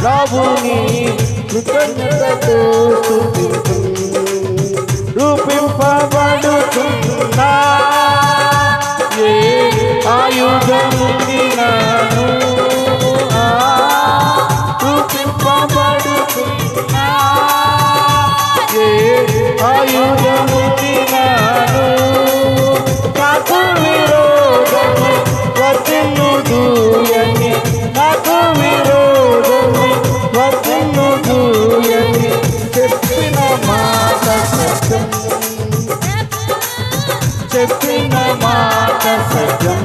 ప్రభుని కృతజ్ఞతతో మాట సత్యం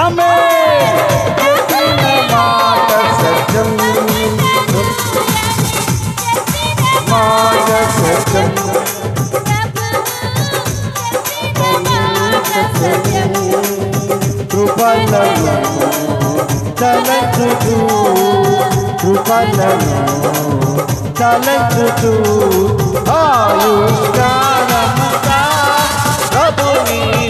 ఆమె చెప్పిన మాట సత్యం మాట సత్యం కృపలను తలంచుతూ కృపలను తలంచుతూ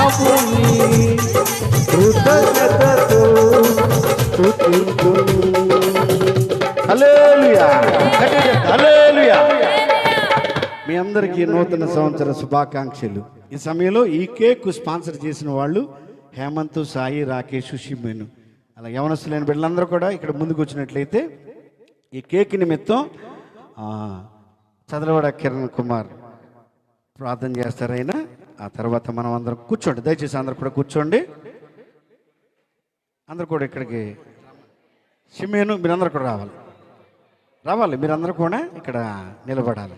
ప్రభుని కృతజ్ఞతతో హల్లెలూయా. హల్లెలూయా. మీ అందరికీ నూతన సంవత్సర శుభాకాంక్షలు. ఈ సమయంలో ఈ కేక్ స్పాన్సర్ చేసిన వాళ్ళు హేమంత్ సాయి రాకేష్ షిమ్మేను అలా యవనస్తులైన బిడ్డలందరూ కూడా ఇక్కడ ముందుకు వచ్చినట్లయితే ఈ కేక్ నిమిత్తం చదలవాడ కిరణ్ కుమార్ ప్రార్థన చేస్తారైనా ఆ తర్వాత మనం అందరం కూర్చోండి. దయచేసి అందరు కూడా కూర్చోండి. అందరు కూడా ఇక్కడికి సిమేను మీరందరూ కూడా రావాలి. రావాలి. మీరందరూ కూడా ఇక్కడ నిలబడాలి.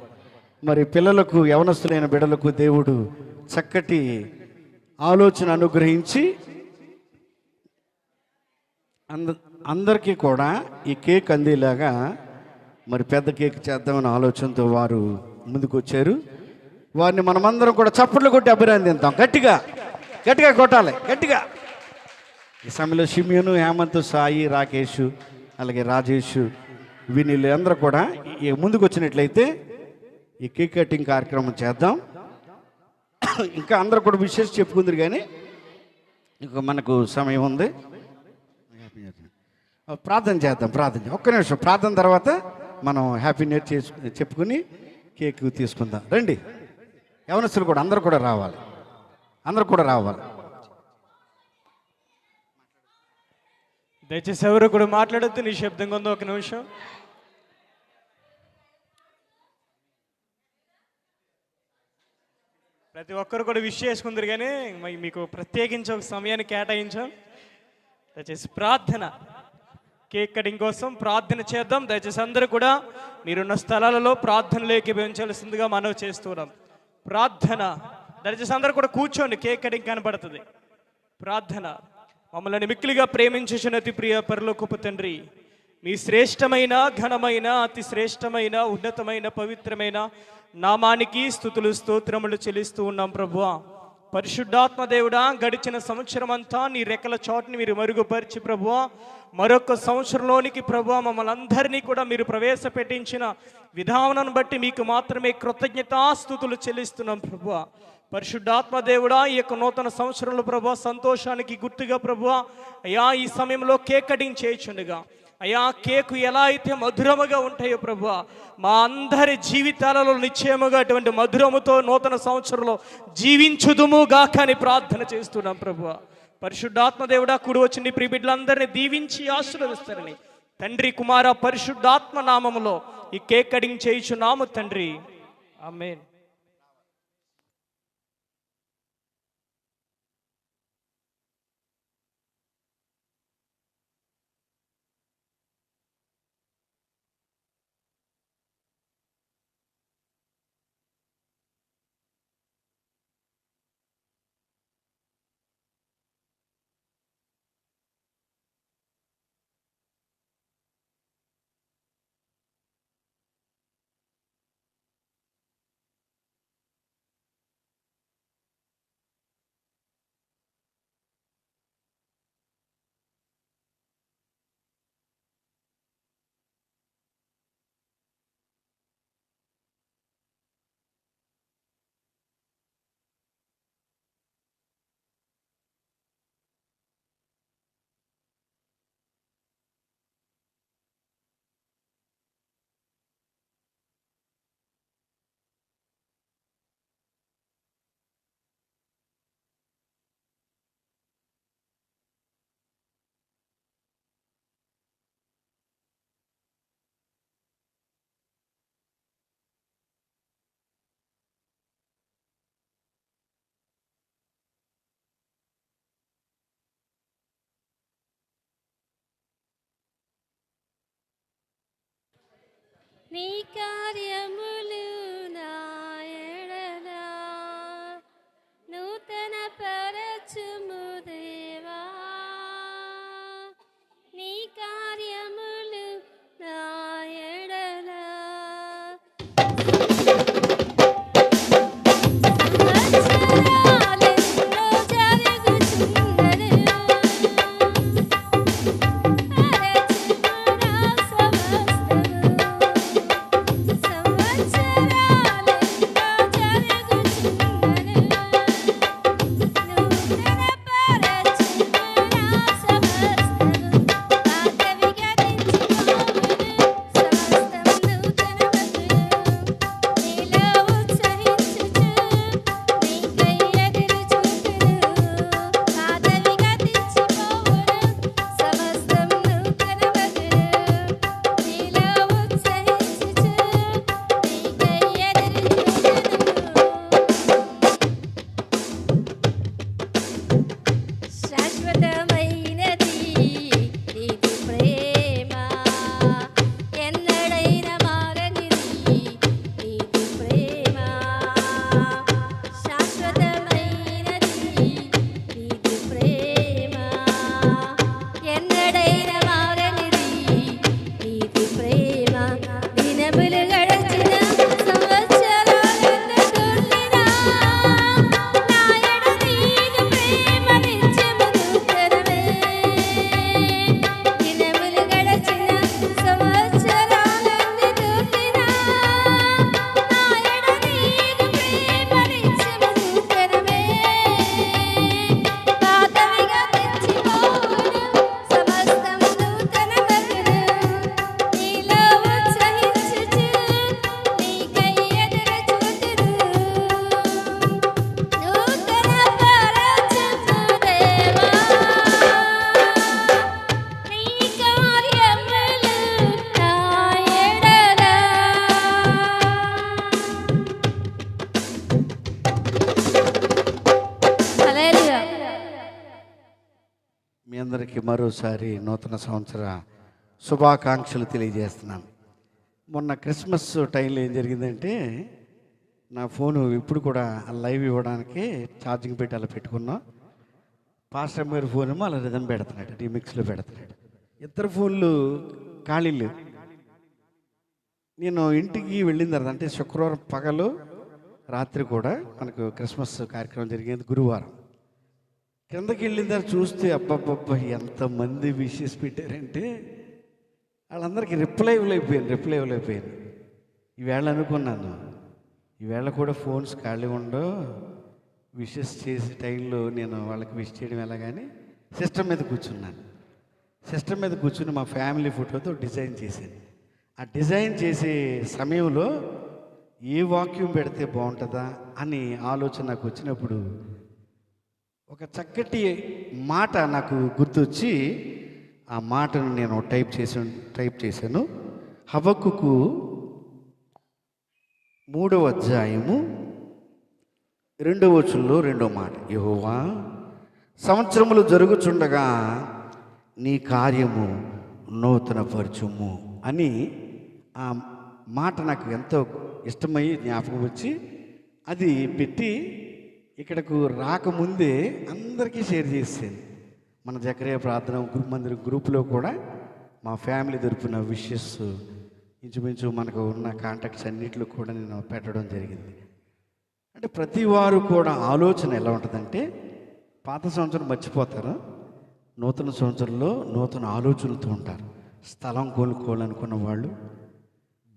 మరి పిల్లలకు యవనస్తులైన బిడ్డలకు దేవుడు చక్కటి ఆలోచన అనుగ్రహించి అంద అందరికీ కూడా ఈ కేక్ అందేలాగా మరి పెద్ద కేక్ చేద్దామనే ఆలోచనతో వారు ముందుకు వచ్చారు వారిని మనమందరం కూడా చప్పట్లు కొట్టి అభినందిద్దాం గట్టిగా గట్టిగా కొట్టాలి గట్టిగా. ఈ సమయంలో షిమ్యూను హేమంత్ సాయి రాకేష్ అలాగే రాజేష్ వీళ్ళు అందరూ కూడా ముందుకు వచ్చినట్లయితే ఈ కేక్ కటింగ్ కార్యక్రమం చేద్దాం. ఇంకా అందరూ కూడా విశేష చెప్పుకుందరు కానీ ఇంకా మనకు సమయం ఉంది. ప్రార్థన చేద్దాం ప్రార్థన. ఒక్క నిమిషం ప్రార్థన తర్వాత మనం హ్యాపీ న్యూ చేసు చెప్పుకుని కేక్ తీసుకుందాం. రండి. యవనస్తులు కూడా అందరు కూడా రావాలి. అందరు కూడా రావాలి. దయచేసి ఎవరు కూడా మాట్లాడొద్దు నిశ్శబ్దంగా ఉందో ఒక నిమిషం. ప్రతి ఒక్కరు కూడా విష్ చేసుకుందరు కానీ మరి మీకు ప్రత్యేకించి ఒక సమయాన్ని కేటాయించాం. దయచేసి ప్రార్థన. కేక్ కటింగ్ కోసం ప్రార్థన చేద్దాం. దయచేసి అందరూ కూడా మీరున్న స్థలాలలో ప్రార్థనలోకి పెంచాల్సిందిగా మనవి చేస్తున్నాం ప్రార్థన. దయచేసి అందరూ కూడా కూర్చోండి కేక్ కటింగ్ కనబడుతుంది. ప్రార్థన. మమ్మల్ని మిక్కిలిగా ప్రేమించేసిన అతి ప్రియ పరలోకపు తండ్రి మీ శ్రేష్టమైన ఘనమైన అతి శ్రేష్టమైన ఉన్నతమైన పవిత్రమైన నామానికి స్థుతులు స్తోత్రములు చెల్లిస్తూ ఉన్నాం ప్రభువా. పరిశుద్ధాత్మ దేవుడా గడిచిన సంవత్సరం అంతా నీ రెక్కల చోటుని మీరు మరుగుపరిచి ప్రభు మరొక సంవత్సరంలోనికి ప్రభు మమ్మల్ని అందరినీ కూడా మీరు ప్రవేశపెట్టించిన విధానాన్ని బట్టి మీకు మాత్రమే కృతజ్ఞతాస్థుతులు చెల్లిస్తున్నాం ప్రభు పరిశుద్ధాత్మ దేవుడా ఈ యొక్క నూతన సంవత్సరంలో ప్రభు సంతోషానికి గుర్తుగా ప్రభు అయా ఈ సమయంలో కేక్ కటింగ్ చేయించుండగా అయ్యా కేకు ఎలా అయితే మధురముగా ఉంటాయో ప్రభు మా అందరి జీవితాలలో నిశ్చయముగా అటువంటి మధురముతో నూతన సంవత్సరంలో జీవించుదుము కానీ ప్రార్థన చేస్తున్నాం ప్రభు. పరిశుద్ధాత్మ దేవుడా కూడి వచ్చింది నీ దీవించి ఆశీర్వదిస్తారని. తండ్రి కుమార పరిశుద్ధాత్మ నామములో ఈ కేక్ కటింగ్ చేయించున్నాము తండ్రి. ఆమెన్. నీ కార్యములు మీ అందరికీ మరోసారి నూతన సంవత్సర శుభాకాంక్షలు తెలియజేస్తున్నాను. మొన్న క్రిస్మస్ టైంలో ఏం జరిగిందంటే నా ఫోను ఇప్పుడు కూడా లైవ్ ఇవ్వడానికి ఛార్జింగ్ పెట్టి అలా పెట్టుకున్నాం. పాస్టర్ గారి ఫోన్ ఏమో అలా రిధం పెడుతున్నాడు రీమిక్స్లో పెడుతున్నాడు. ఇద్దరు ఫోన్లు ఖాళీ లేవు. నేను ఇంటికి వెళ్ళిన తర్వాత అంటే శుక్రవారం పగలు రాత్రి కూడా మనకు క్రిస్మస్ కార్యక్రమం జరిగేది గురువారం. కిందకి వెళ్ళిన తర్వాత చూస్తే అబ్బబ్బబ్బ ఎంతమంది విషెస్ పెట్టారంటే వాళ్ళందరికీ రిప్లై ఇవ్వలేకపోయాను రిప్లై ఇవ్వలేకపోయాను. ఈవేళ అనుకున్నాను ఈవేళ కూడా ఫోన్స్ ఖాళీ ఉండవు. విషెస్ చేసే టైంలో నేను వాళ్ళకి విష్ చేయడం ఎలాగాని సిస్టమ్ మీద కూర్చున్నాను. సిస్టమ్ మీద కూర్చుని మా ఫ్యామిలీ ఫోటోతో డిజైన్ చేశాను. ఆ డిజైన్ చేసే సమయంలో ఏ వాక్యూమ్ పెడితే బాగుంటుందా అని ఆలోచన నాకు వచ్చినప్పుడు ఒక చక్కటి మాట నాకు గుర్తొచ్చి ఆ మాటను నేను టైప్ చేసి టైప్ చేశాను. హవక్కుకు మూడవ అధ్యాయము రెండవ చుల్లో రెండో మాట. యహోవా సంవత్సరములు జరుగుచుండగా నీ కార్యము నూతనపరచుము అని ఆ మాట నాకు ఎంతో ఇష్టమై జ్ఞాపకం వచ్చి అది పెట్టి ఇక్కడకు రాకముందే అందరికీ షేర్ చేసేది. మన జకరే ప్రార్థన గ్రూప్ మందిర గ్రూప్లో కూడా మా ఫ్యామిలీ తరపున విషెస్ ఇంచుమించు మనకు ఉన్న కాంటాక్ట్స్ అన్నింటిలో కూడా నేను పెట్టడం జరిగింది. అంటే ప్రతి వారు కూడా ఆలోచన ఎలా ఉంటుందంటే పాత సంవత్సరం మర్చిపోతారు. నూతన సంవత్సరంలో నూతన ఆలోచనలతో ఉంటారు. స్థలం కొనుక్కోవాలనుకున్న వాళ్ళు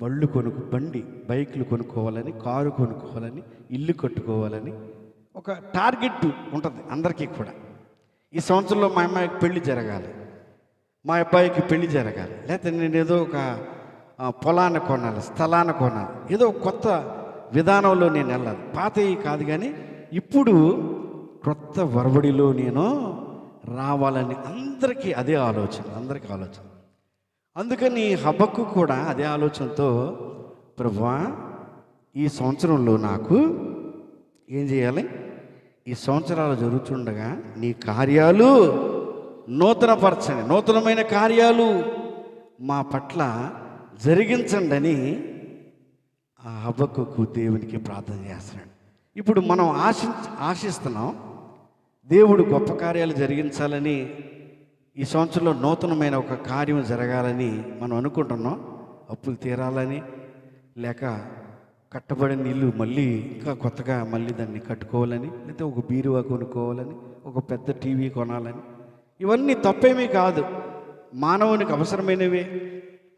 బళ్ళు కొనుక్కు బండి బైకులు కొనుక్కోవాలని కారు కొనుక్కోవాలని ఇల్లు కట్టుకోవాలని ఒక టార్గెట్ ఉంటుంది అందరికీ కూడా. ఈ సంవత్సరంలో మా అమ్మాయికి పెళ్ళి జరగాలి. మా అబ్బాయికి పెళ్ళి జరగాలి. లేకపోతే నేను ఏదో ఒక పొలాన్ని కొనాలి స్థలాన్ని కొనాలి. ఏదో కొత్త విధానంలో నేను వెళ్ళాలి. పాతవి కాదు కానీ ఇప్పుడు క్రొత్త వరవడిలో నేను రావాలని అందరికీ అదే ఆలోచన అందరికీ ఆలోచన. అందుకని హబ్బకు కూడా అదే ఆలోచనతో ప్రభా ఈ సంవత్సరంలో నాకు ఏం చేయాలి? ఈ సంవత్సరాలు జరుగుతుండగా నీ కార్యాలు నూతనపరచండి. నూతనమైన కార్యాలు మా పట్ల జరిగించండి అని ఆ హబ్బకు దేవునికి ప్రార్థన చేస్తున్నాడు. ఇప్పుడు మనం ఆశి ఆశిస్తున్నాం దేవుడు గొప్ప కార్యాలు జరిగించాలని ఈ సంవత్సరంలో నూతనమైన ఒక కార్యం జరగాలని మనం అనుకుంటున్నాం. అప్పులు తీరాలని లేక కట్టబడిన ఇల్లు మళ్ళీ ఇంకా కొత్తగా మళ్ళీ దాన్ని కట్టుకోవాలని లేకపోతే ఒక బీరువా కొనుక్కోవాలని ఒక పెద్ద టీవీ కొనాలని. ఇవన్నీ తప్పేమీ కాదు. మానవునికి అవసరమైనవే.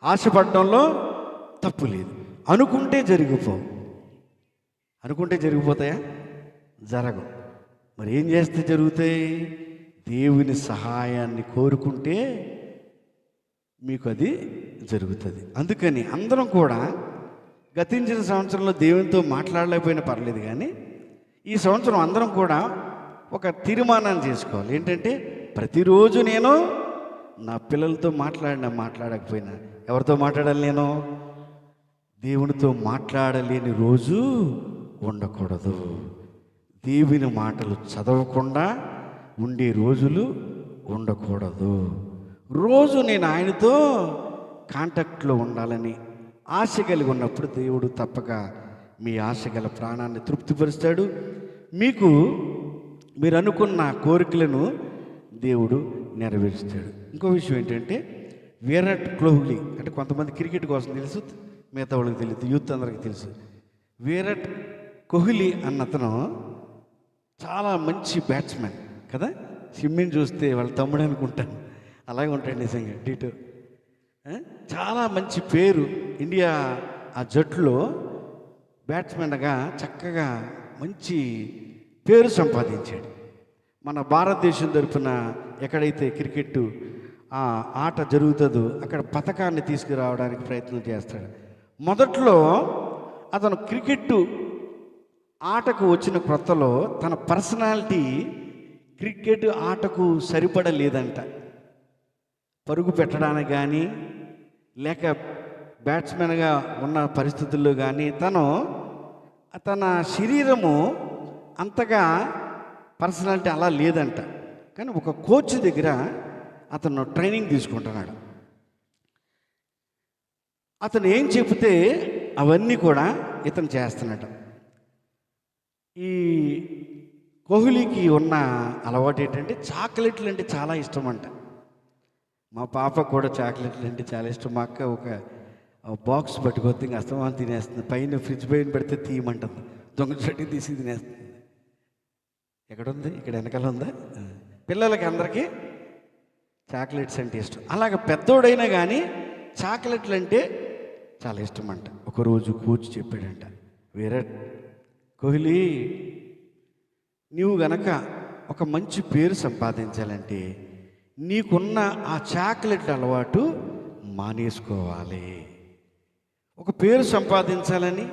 ఆశపడడంలో తప్పు లేదు. అనుకుంటే జరిగిపోవు. అనుకుంటే జరిగిపోతాయా? జరగవు. మరి ఏం చేస్తే జరుగుతాయి? దేవుని సహాయాన్ని కోరుకుంటే మీకు అది జరుగుతుంది. అందుకని అందరం కూడా గతించిన సంవత్సరంలో దేవునితో మాట్లాడలేకపోయినా పర్లేదు కానీ ఈ సంవత్సరం అందరం కూడా ఒక తీర్మానాన్ని చేసుకోవాలి. ఏంటంటే ప్రతిరోజు నేను నా పిల్లలతో మాట్లాడినా మాట్లాడకపోయినా ఎవరితో మాట్లాడాలి నేను? దేవునితో మాట్లాడలేని రోజు ఉండకూడదు. దేవుని మాటలు చదవకుండా ఉండే రోజులు ఉండకూడదు. రోజు నేను ఆయనతో కాంటాక్ట్లో ఉండాలని ఆశ కలిగి ఉన్నప్పుడు దేవుడు తప్పక మీ ఆశ గల ప్రాణాన్ని తృప్తిపరుస్తాడు. మీకు మీరు అనుకున్న కోరికలను దేవుడు నెరవేరుస్తాడు. ఇంకో విషయం ఏంటంటే విరాట్ కోహ్లీ అంటే కొంతమంది క్రికెట్ కోసం తెలుసు మిగతా వాళ్ళకి తెలియదు యూత్ అందరికి తెలుసు. విరాట్ కోహ్లీ అన్నతను చాలా మంచి బ్యాట్స్మెన్ కదా? సిమ్మిని చూస్తే వాళ్ళ తమ్ముడు అనుకుంటాను. అలాగే ఉంటాడు నిజంగా డీటో చాలా మంచి పేరు ఇండియా ఆ జట్టులో. బ్యాట్స్మెన్గా చక్కగా మంచి పేరు సంపాదించాడు. మన భారతదేశం తరఫున ఎక్కడైతే క్రికెట్ ఆ ఆట జరుగుతుందో అక్కడ పథకాన్ని తీసుకురావడానికి ప్రయత్నం చేస్తాడు. మొదట్లో అతను క్రికెట్ ఆటకు వచ్చిన క్రొత్తలో తన పర్సనాలిటీ క్రికెట్ ఆటకు సరిపడలేదంట. పరుగు పెట్టడానికి కానీ లేక బ్యాట్స్మెన్గా ఉన్న పరిస్థితుల్లో కానీ తను తన శరీరము అంతగా పర్సనాలిటీ అలా లేదంట. కానీ ఒక కోచ్ దగ్గర అతను ట్రైనింగ్ తీసుకుంటున్నాడు. అతను ఏం చెబితే అవన్నీ కూడా ఇతను చేస్తున్నాడు. ఈ కోహ్లీకి ఉన్న అలవాటు ఏంటంటే చాక్లెట్లు అంటే చాలా ఇష్టం అంట మా పాప కూడా చాక్లెట్లు అంటే చాలా ఇష్టం. మా అక్క ఒక బాక్స్ పట్టుకొద్ది ఇంకా అస్తమానం తినేస్తుంది. పైన ఫ్రిడ్జ్ పైన పెడితే తీయమంటుంది. దొంగ చెట్టు తీసి తినేస్తుంది. ఎక్కడుంది? ఇక్కడ వెనకాల ఉందా? పిల్లలకి అందరికీ చాక్లెట్స్ అంటే ఇష్టం. అలాగ పెద్దోడైనా కానీ చాక్లెట్లు అంటే చాలా ఇష్టం అంట. ఒకరోజు కూర్చు చెప్పాడంట విరాట్ కోహ్లీ నీవు గనక ఒక మంచి పేరు సంపాదించాలంటే నీకున్న ఆ చాక్లెట్ అలవాటు మానేసుకోవాలి. ఒక పేరు సంపాదించాలని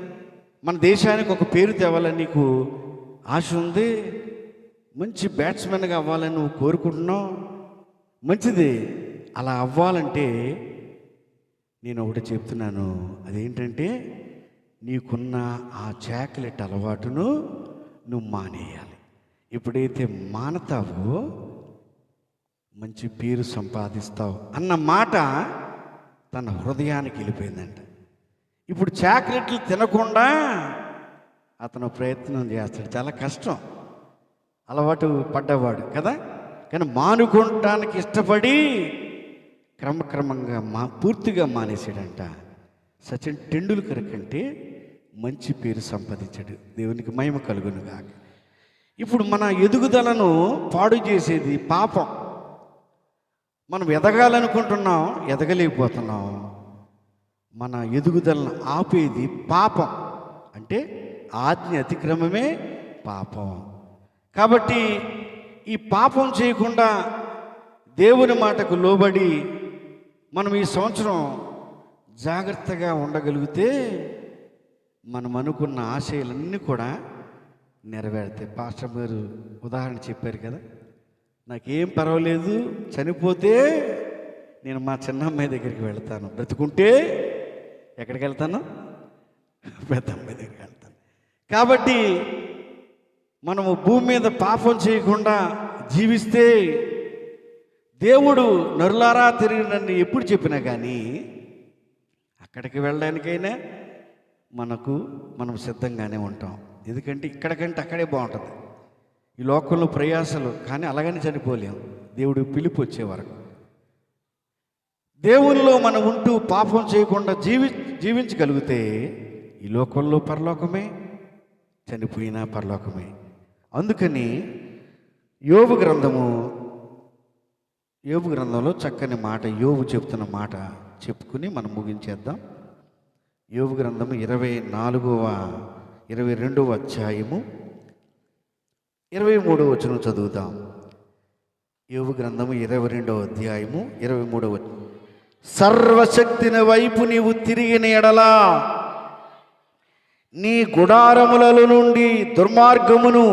మన దేశానికి ఒక పేరు తేవాలని నీకు ఆశ ఉంది? మంచి బ్యాట్స్మెన్గా అవ్వాలని నువ్వు కోరుకుంటున్నావు? మంచిది. అలా అవ్వాలంటే నేను ఒకటి చెప్తున్నాను. అదేంటంటే నీకున్న ఆ చాక్లెట్ అలవాటును నువ్వు మానేయాలి. ఎప్పుడైతే మానతావో మంచి పేరు సంపాదిస్తావు అన్న మాట తన హృదయానికి వెళ్ళిపోయిందంట. ఇప్పుడు చాక్లెట్లు తినకుండా అతను ప్రయత్నం చేస్తాడు. చాలా కష్టం. అలవాటు పడ్డవాడు కదా? కానీ మానుకోవటానికి ఇష్టపడి క్రమక్రమంగా మా పూర్తిగా మానేసాడంట సచిన్ టెండూల్కర్ కంటే మంచి పేరు సంపాదించాడు. దేవునికి మహిమ కలుగును కాక ఇప్పుడు మన ఎదుగుదలను పాడు చేసేది పాపం. మనం ఎదగాలనుకుంటున్నాం ఎదగలేకపోతున్నాం. మన ఎదుగుదలను ఆపేది పాపం. అంటే ఆజ్ఞ అతిక్రమమే పాపం. కాబట్టి ఈ పాపం చేయకుండా దేవుని మాటకు లోబడి మనం ఈ సంవత్సరం జాగ్రత్తగా ఉండగలిగితే మనం అనుకున్న ఆశయాలన్నీ కూడా నెరవేరుతాయి. పాస్టర్ గారు ఉదాహరణ చెప్పారు కదా. నాకేం పర్వాలేదు చనిపోతే నేను మా చిన్నమ్మాయి దగ్గరికి వెళ్తాను. బ్రతుకుంటే ఎక్కడికి వెళ్తాను? పెద్ద అమ్మాయి దగ్గరికి వెళ్తాను. కాబట్టి మనము భూమి మీద పాపం చేయకుండా జీవిస్తే దేవుడు నరులారా తిరిగి నన్ను ఎప్పుడు చెప్పినా కానీ అక్కడికి వెళ్ళడానికైనా మనకు మనం సిద్ధంగానే ఉంటాం. ఎందుకంటే ఇక్కడికంటే అక్కడే బాగుంటుంది. ఈ లోకంలో ప్రయాసలు కానీ అలాగని చనిపోలేం. దేవుడు పిలుపు వచ్చే వరకు. దేవుల్లో మనం ఉంటూ పాపం చేయకుండా జీవి జీవించగలిగితే ఈ లోకంలో పరలోకమే చనిపోయినా పరలోకమే. అందుకని యోబు గ్రంథము యోబు గ్రంథంలో చక్కని మాట యోబు చెప్తున్న మాట చెప్పుకుని మనం ముగించేద్దాం. యోబు గ్రంథము ఇరవై నాలుగవ ఇరవై రెండవ అధ్యాయము. ఇరవై మూడవ వచనం చదువుతాం యోగు గ్రంథము ఇరవై రెండవ అధ్యాయము ఇరవై మూడవ వచనం. సర్వశక్తిని వైపు నీవు తిరిగిన ఎడలా నీ గుడారములలో నుండి దుర్మార్గమును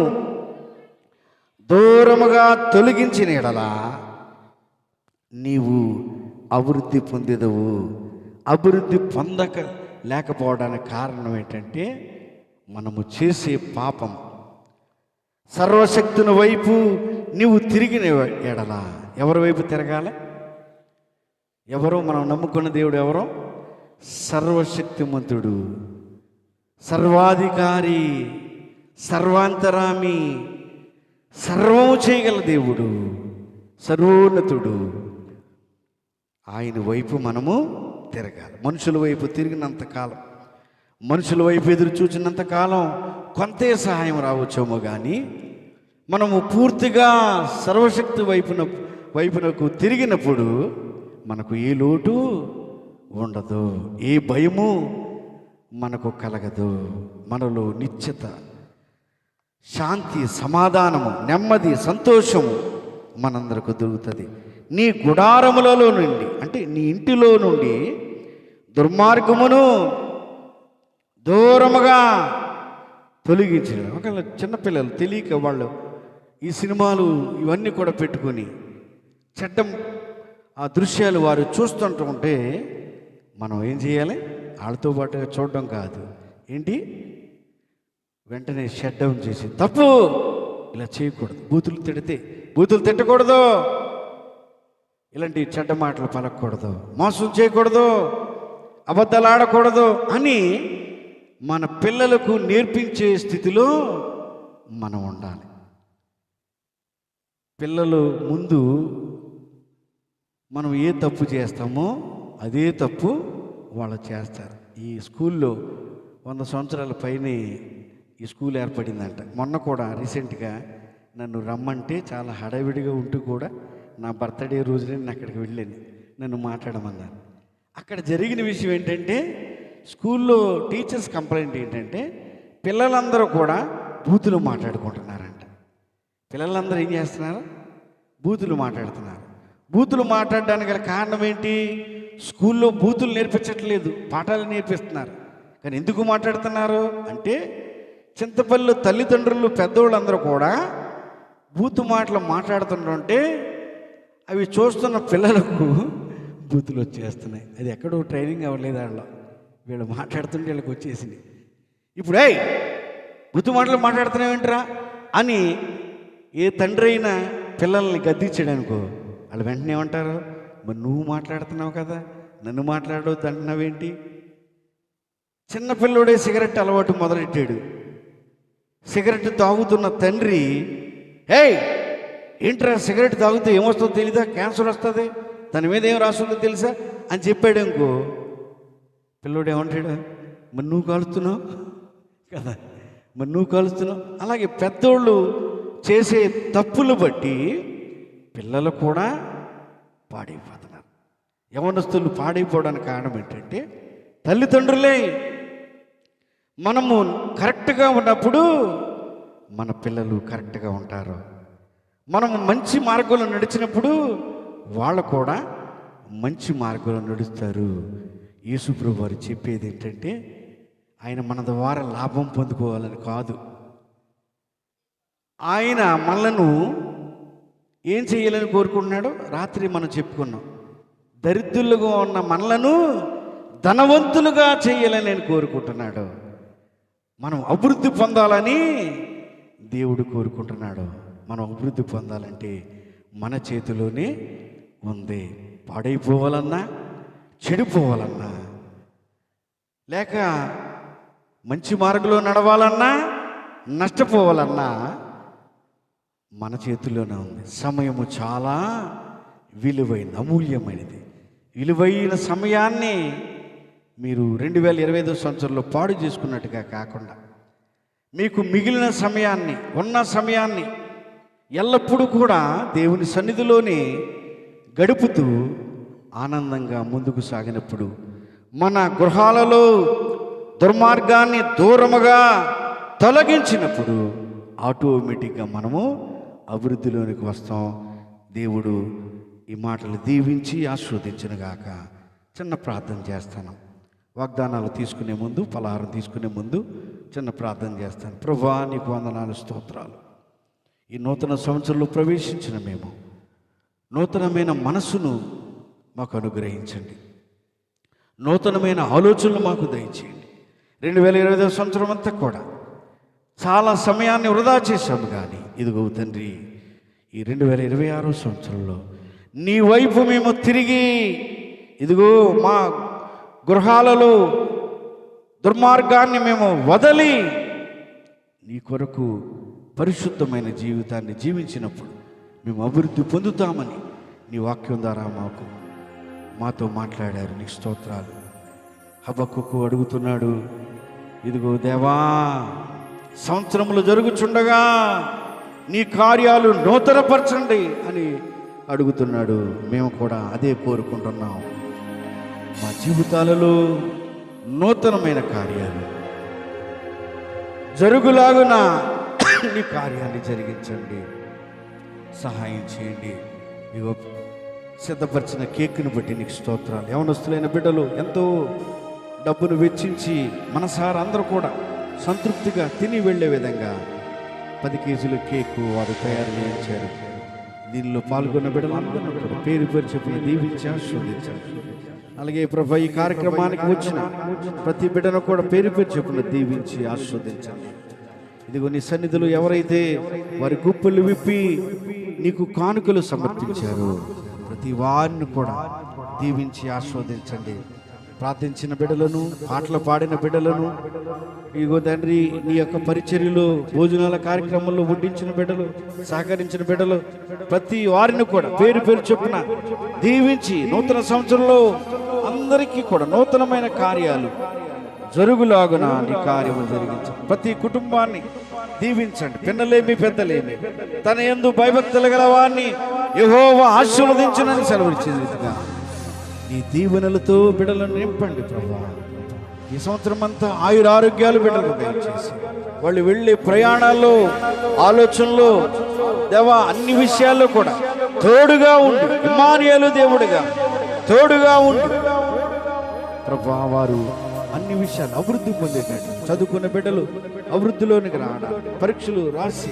దూరముగా తొలగించిన ఎడలా నీవు అభివృద్ధి పొందేదవు అభివృద్ధి పొందక లేకపోవడానికి కారణం ఏంటంటే మనము చేసే పాపం సర్వశక్తుని వైపు నీవు తిరిగిన ఎడల ఎవరి వైపు తిరగాలి? ఎవరో మనం నమ్ముకున్న దేవుడు ఎవరో? సర్వశక్తిమంతుడు సర్వాధికారి సర్వాంతరామి సర్వము చేయగల దేవుడు సర్వోన్నతుడు. ఆయన వైపు మనము తిరగాలి. మనుషుల వైపు తిరిగినంత కాలం మనుషుల వైపు ఎదురు చూచినంత కాలం కొంతే సహాయం రావచ్చేమో కానీ మనము పూర్తిగా సర్వశక్తి వైపున వైపునకు తిరిగినప్పుడు మనకు ఏ లోటు ఉండదు ఏ భయము మనకు కలగదు. మనలో నిశ్చిత శాంతి సమాధానము నెమ్మది సంతోషము మనందరకు దొరుకుతుంది. నీ గుడారములలో నుండి అంటే నీ ఇంటిలో నుండి దుర్మార్గమును దూరముగా తొలగించిన. ఒకవేళ చిన్నపిల్లలు తెలియక వాళ్ళు ఈ సినిమాలు ఇవన్నీ కూడా పెట్టుకొని చెడ్డం ఆ దృశ్యాలు వారు చూస్తుంటూ ఉంటే మనం ఏం చేయాలి? వాళ్ళతో పాటుగా చూడడం కాదు. ఏంటి? వెంటనే షట్ డౌన్ చేసి తప్పు! ఇలా చేయకూడదు. బూతులు తిడితే బూతులు తిట్టకూడదు! ఇలాంటి చెడ్డ మాటలు పలకూడదు మోసం చేయకూడదు. అబద్ధాలు ఆడకూడదు అని మన పిల్లలకు నేర్పించే స్థితిలో మనం ఉండాలి. పిల్లలు ముందు మనం ఏ తప్పు చేస్తామో అదే తప్పు వాళ్ళు చేస్తారు. ఈ స్కూల్లో వంద సంవత్సరాల పైనే ఈ స్కూల్ ఏర్పడిందంట. మొన్న కూడా రీసెంట్గా నన్ను రమ్మంటే చాలా హడావిడిగా ఉంటూ కూడా నా బర్త్డే రోజునే నేను అక్కడికి వెళ్ళాను. నన్ను మాట్లాడమన్నాను అక్కడ జరిగిన విషయం ఏంటంటే స్కూల్లో టీచర్స్ కంప్లైంట్ ఏంటంటే పిల్లలందరూ కూడా బూతులు మాట్లాడుకుంటున్నారంట. పిల్లలందరూ ఏం చేస్తున్నారు? బూతులు మాట్లాడుతున్నారు. బూతులు మాట్లాడడానికి గల కారణం ఏంటి? స్కూల్లో బూతులు నేర్పించట్లేదు పాఠాలు నేర్పిస్తున్నారు. కానీ ఎందుకు మాట్లాడుతున్నారు? అంటే చింతపల్లి తల్లిదండ్రులు పెద్దవాళ్ళందరూ కూడా బూతు మాటలు మాట్లాడుతుంటే అవి చూస్తున్న పిల్లలకు బూతులు వచ్చేస్తున్నాయి. అది ఎక్కడో ట్రైనింగ్ అవ్వలేదు వాళ్ళు వీళ్ళు మాట్లాడుతుంటే వీళ్ళకి వచ్చేసింది. ఇప్పుడు ఏయ్ మృతు మాటలు మాట్లాడుతున్నావేంట్రా అని ఏ తండ్రి అయినా పిల్లల్ని గద్దించాడనుకో వాళ్ళు వెంటనే ఏమంటారు? మరి నువ్వు మాట్లాడుతున్నావు కదా నన్ను మాట్లాడవద్దు అంటున్నావేంటి? చిన్నపిల్లోడే సిగరెట్ అలవాటు మొదలెట్టాడు. సిగరెట్ తాగుతున్న తండ్రి ఏయ్ ఏంట్రా సిగరెట్ తాగితే ఏమొస్తుందో తెలీదా? క్యాన్సర్ వస్తుంది దాని మీద ఏం రాస్తుందో తెలుసా? అని చెప్పాడు ఇంకో పిల్లోడు ఏమంటాడు? మరి నువ్వు కాలుస్తున్నావు? కదా. మరి నువ్వు కాలుస్తున్నావు? అలాగే పెద్దోళ్ళు చేసే తప్పులు బట్టి పిల్లలు కూడా పాడైపోతున్నారు. యవనస్తులు పాడైపోవడానికి కారణం ఏంటంటే తల్లిదండ్రులే మనము కరెక్ట్గా ఉన్నప్పుడు మన పిల్లలు కరెక్ట్గా ఉంటారు. మనము మంచి మార్గంలో నడిచినప్పుడు వాళ్ళు కూడా మంచి మార్గంలో నడుస్తారు. యేసుప్రభు వారు చెప్పేది ఏంటంటే ఆయన మన ద్వారా లాభం పొందుకోవాలని కాదు. ఆయన మనలను ఏం చేయాలని కోరుకుంటున్నాడు రాత్రి మనం చెప్పుకున్నాం. దరిద్రులుగా ఉన్న మనలను ధనవంతులుగా చేయాలని నేను కోరుకుంటున్నాడు. మనం అభివృద్ధి పొందాలని దేవుడు కోరుకుంటున్నాడు. మనం అభివృద్ధి పొందాలంటే మన చేతిలోనే ఉంది. పాడైపోవాలన్నా చెడిపోవాలన్నా లేక మంచి మార్గంలో నడవాలన్నా నష్టపోవాలన్నా మన చేతుల్లోనే ఉంది. సమయము చాలా విలువైన అమూల్యమైనది. విలువైన సమయాన్ని మీరు రెండు వేల ఇరవై ఐదో సంవత్సరంలో పాడు చేసుకున్నట్టుగా కాకుండా మీకు మిగిలిన సమయాన్ని ఉన్న సమయాన్ని ఎల్లప్పుడూ కూడా దేవుని సన్నిధిలోనే గడుపుతూ ఆనందంగా ముందుకు సాగినప్పుడు మన గృహాలలో దుర్మార్గాన్ని దూరముగా తొలగించినప్పుడు ఆటోమేటిక్గా మనము అభివృద్ధిలోనికి వస్తాం. దేవుడు ఈ మాటలు దీవించి ఆస్వాదించినగాక చిన్న ప్రార్థన చేస్తాను. వాగ్దానాలు తీసుకునే ముందు ఫలహారం తీసుకునే ముందు చిన్న ప్రార్థన చేస్తాను. ప్రభా నీకు వందనాలు స్తోత్రాలు. ఈ నూతన సంవత్సరంలో ప్రవేశించిన మేము నూతనమైన మనసును మాకు అనుగ్రహించండి. నూతనమైన ఆలోచనలు మాకు దయచేయండి. రెండు వేల ఇరవై సంవత్సరం అంతా కూడా చాలా సమయాన్ని వృధా చేశాము కానీ ఇదిగో తండ్రి ఈ రెండు వేల ఇరవై ఆరో సంవత్సరంలో నీ వైపు మేము తిరిగి ఇదిగో మా గృహాలలో దుర్మార్గాన్ని మేము వదలి నీ కొరకు పరిశుద్ధమైన జీవితాన్ని జీవించినప్పుడు మేము అభివృద్ధి పొందుతామని నీ వాక్యం ద్వారా మాకు మాతో మాట్లాడారు నీకు స్తోత్రాలు. హబక్కుకు అడుగుతున్నాడు ఇదిగో దేవా సంవత్సరములు జరుగుచుండగా నీ కార్యాలు నూతనపరచండి అని అడుగుతున్నాడు. మేము కూడా అదే కోరుకుంటున్నాం. మా జీవితాలలో నూతనమైన కార్యాలు. జరుగులాగున నీ కార్యాన్ని జరిగించండి. సహాయం చేయండి. ఇగో సిద్ధపరిచిన కేక్ను బట్టి నీకు స్తోత్రాలు. యవనస్తులైన బిడ్డలు ఎంతో డబ్బును వెచ్చించి మనసారా అందరూ కూడా సంతృప్తిగా తిని వెళ్ళే విధంగా పది కేజీల కేకు వారు తయారు చేయించారు. దీనిలో పాల్గొన్న బిడ్డలు కూడా పేరు పేరు చెప్పిన దీవించి ఆశీర్వదించారు. అలాగే ప్రభా ఈ కార్యక్రమానికి వచ్చిన ప్రతి బిడ్డను కూడా పేరు పేరు చెప్పిన దీవించి ఆస్వాదించండి ఇదిగో నీ సన్నిధులు ఎవరైతే వారి గుప్పలు విప్పి నీకు కానుకలు సమర్పించారు ప్రతి వారిని కూడా దీవించి ఆస్వాదించండి. ప్రార్థించిన బిడ్డలను పాటలు పాడిన బిడ్డలను ఇగో తండ్రి నీ యొక్క పరిచర్యలు భోజనాల కార్యక్రమంలో వడ్డించిన బిడ్డలు సహకరించిన బిడ్డలు ప్రతి వారిని కూడా పేరు పేరు చొప్పున దీవించి నూతన సంవత్సరంలో అందరికీ కూడా నూతనమైన కార్యాలు జరుగులాగున నీ కార్యము జరిగించండి ప్రతి కుటుంబాన్ని దీవించండి. పిన్నలేమి పెద్దలేమి తన ఎందు భయభక్తులు గల వారిని యహోవ ఆశీర్వదించునని సెలవిచ్చింది. నీ దీవెనలతో బిడలను నింపండి ప్రభా. ఈ సంవత్సరం అంతా ఆయుర ఆరోగ్యాలు బిడ్డలకు దయచేసి. వాళ్ళు వెళ్ళే ప్రయాణాల్లో ఆలోచనలో దేవా అన్ని విషయాల్లో కూడా తోడుగా ఉండు. ఇమానియాలు దేవుడిగా తోడుగా ఉండు. ప్రభా వారు అన్ని విషయాలు అభివృద్ధి పొందేటట్టు చదువుకున్న బిడ్డలు అభివృద్ధిలోనికి రావడం పరీక్షలు రాసి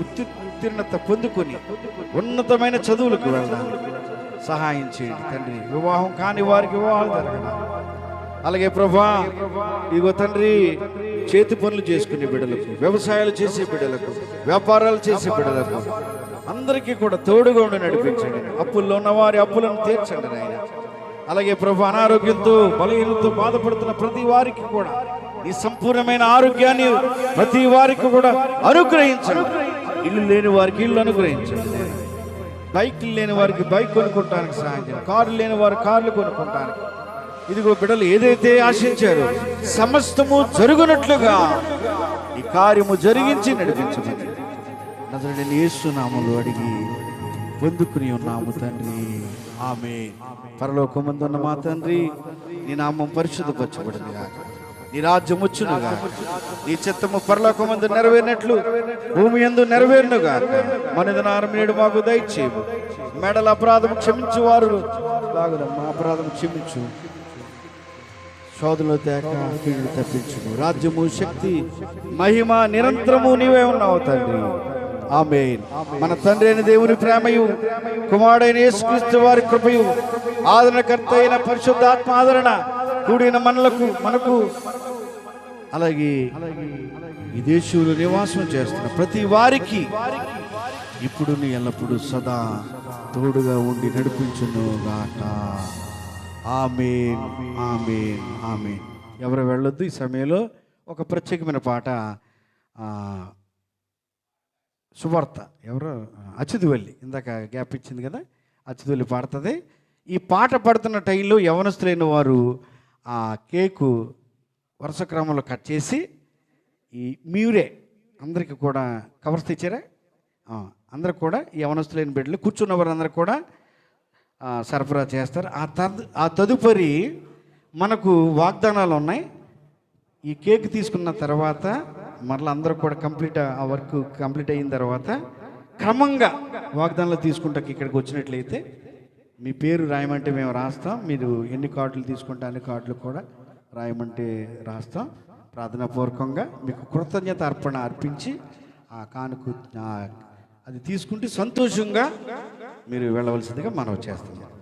ఉత్తీర్ణ ఉత్తీర్ణత పొందుకొని ఉన్నతమైన చదువులకు వెళ్ళడానికి సహాయం చేయండి తండ్రి. వివాహం కాని వారికి వివాహాలు జరగడం అలాగే ప్రభా ఇగో తండ్రి చేతి పనులు చేసుకునే బిడ్డలకు వ్యవసాయాలు చేసే బిడ్డలకు వ్యాపారాలు చేసే బిడ్డలకు అందరికీ కూడా తోడుగా ఉండి నడిపించండి. అప్పుల్లో ఉన్న వారి అప్పులను తీర్చండి నాయన. అలాగే ప్రభు అనారోగ్యంతో బలహీనతో బాధపడుతున్న ప్రతి వారికి కూడా ఈ సంపూర్ణమైన ఆరోగ్యాన్ని ప్రతి వారికి కూడా అనుగ్రహించండి. ఇల్లు లేని వారికి ఇల్లు అనుగ్రహించండి. బైక్లు లేని వారికి బైక్ కొనుక్కోవటానికి సహాయం చేయండి. కార్లు లేని వారు కార్లు కొనుక్కోవటానికి. ఇదిగో బిడ్డలు ఏదైతే ఆశించారో సమస్తము జరుగునట్లుగా ఈ కార్యము జరిగించి నడిపించమని నదుడిని యేసునామలు అడిగి పొందుకుని ఉన్నాము తండ్రి. ఆమె పరలోకముందున్న మా తండ్రి నీ నామం పరిశుద్ధపరచబడింది. కాక నీ రాజ్యం వచ్చునుగా నీ చిత్తము పరలోకమందు నెరవేరినట్లు భూమి ఎందు నెరవేరునుగా. మనదినారం నేడు మాకు దయచేయము. మెడల అపరాధం క్షమించు వారు మా అపరాధం క్షమించు శోధనలో తేక కీడు రాజ్యము శక్తి మహిమ నిరంతరము నీవే ఉన్నావు తండ్రి. ఆమె మన తండ్రి అయిన దేవుని ప్రేమయు కుమారుడైన యేసుక్రీస్తు వారి కృపయు ఆదరణకర్త అయిన పరిశుద్ధాత్మ ఆదరణ కూడిన మనలకు మనకు. అలాగే విదేశీయులు నివాసం చేస్తున్న ప్రతి వారికి ఇప్పుడు నీ ఎల్లప్పుడూ సదా తోడుగా ఉండి నడిపించును గాట ఆమెన్ ఆమెన్ ఆమెన్. ఎవరు వెళ్ళొద్దు ఈ సమయంలో? ఒక ప్రత్యేకమైన పాట సువార్త. ఎవరు? అచ్యుతువల్లి ఇందాక గ్యాప్ ఇచ్చింది కదా? అచ్యుతువల్లి పాడుతుంది. ఈ పాట పడుతున్న టైంలో యవనస్తులైన వారు ఆ కేకు వరుస క్రమంలో కట్ చేసి ఈ మీరే అందరికీ కూడా కవర్స్ తెచ్చారా? అందరు కూడా ఈ యవనస్తులైన బిడ్డలు కూర్చున్న వారందరూ కూడా సరఫరా చేస్తారు. ఆ తద్ ఆ తదుపరి మనకు వాగ్దానాలు ఉన్నాయి. ఈ కేక్ తీసుకున్న తర్వాత మరలా అందరూ కూడా కంప్లీట్ ఆ వర్క్ కంప్లీట్ అయిన తర్వాత క్రమంగా వాగ్దానాలు తీసుకుంటాకి ఇక్కడికి వచ్చినట్లయితే మీ పేరు రాయమంటే మేము రాస్తాం. మీరు ఎన్ని కార్డులు తీసుకుంటే అన్ని కార్డులు కూడా రాయమంటే రాస్తాం. ప్రార్థనాపూర్వకంగా మీకు కృతజ్ఞత అర్పణ అర్పించి ఆ కానుకు అది తీసుకుంటే సంతోషంగా మీరు వెళ్ళవలసిందిగా మనం చేస్తున్నాం.